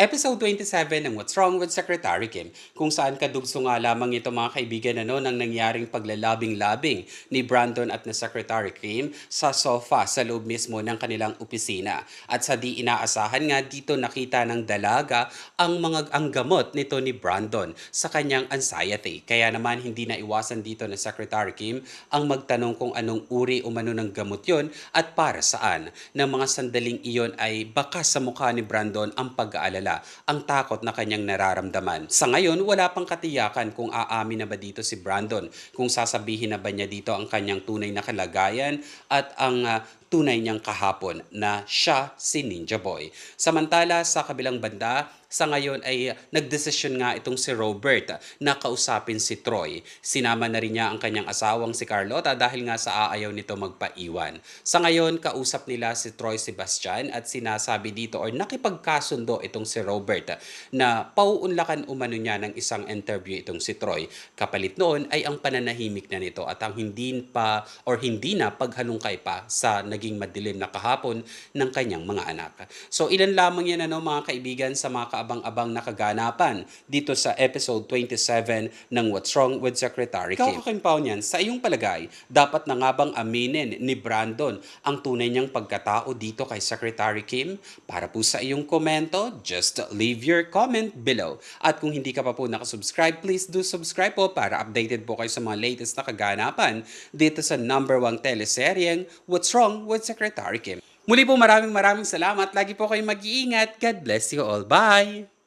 Episode 27 ng What's Wrong with Secretary Kim, kung saan kadugso nga lamang ito mga kaibigan ano, ng nangyaring paglalabing-labing ni Brandon at na Secretary Kim sa sofa sa loob mismo ng kanilang opisina. At sa di inaasahan nga dito nakita ng dalaga ang mga ang gamot nito ni Brandon sa kanyang anxiety. Kaya naman hindi na iwasan dito na Secretary Kim ang magtanong kung anong uri umano ng gamot yon at para saan. Ng mga sandaling iyon ay baka sa mukha ni Brandon ang pag-aalala, ang takot na kanyang nararamdaman. Sa ngayon, wala pang katiyakan kung aamin na ba dito si Brandon, kung sasabihin na ba niya dito ang kanyang tunay na kalagayan at ang ah, tunay niyang kahapon na siya si Ninja Boy. Samantala, sa kabilang banda, sa ngayon ay nagdesisyon nga itong si Robert na kausapin si Troy. Sinama na rin niya ang kanyang asawang si Carlota dahil nga sa aayaw nito magpaiwan. Sa ngayon, kausap nila si Troy Sebastian at sinasabi dito or nakipagkasundo itong si Robert na pauunlakan umano niya ng isang interview itong si Troy. Kapalit noon ay ang pananahimik na nito at ang hindi pa or hindi na paghalungkay pa sa naging madilim na kahapon ng kanyang mga anak. So ilan lamang yan ano mga kaibigan sa mga kaabang-abang na kaganapan dito sa episode 27 ng What's Wrong with Secretary Kim. Ikaw kakimpaw niyan, sa iyong palagay, dapat na nga bang aminin ni Brandon ang tunay niyang pagkatao dito kay Secretary Kim? Para po sa iyong komento, just leave your comment below. At kung hindi ka pa po nakasubscribe, please do subscribe po para updated po kayo sa mga latest na kaganapan dito sa number one teleseryeng What's Wrong with Secretary Kim. Muli po maraming maraming salamat. Lagi po kayong mag-iingat. God bless you all. Bye!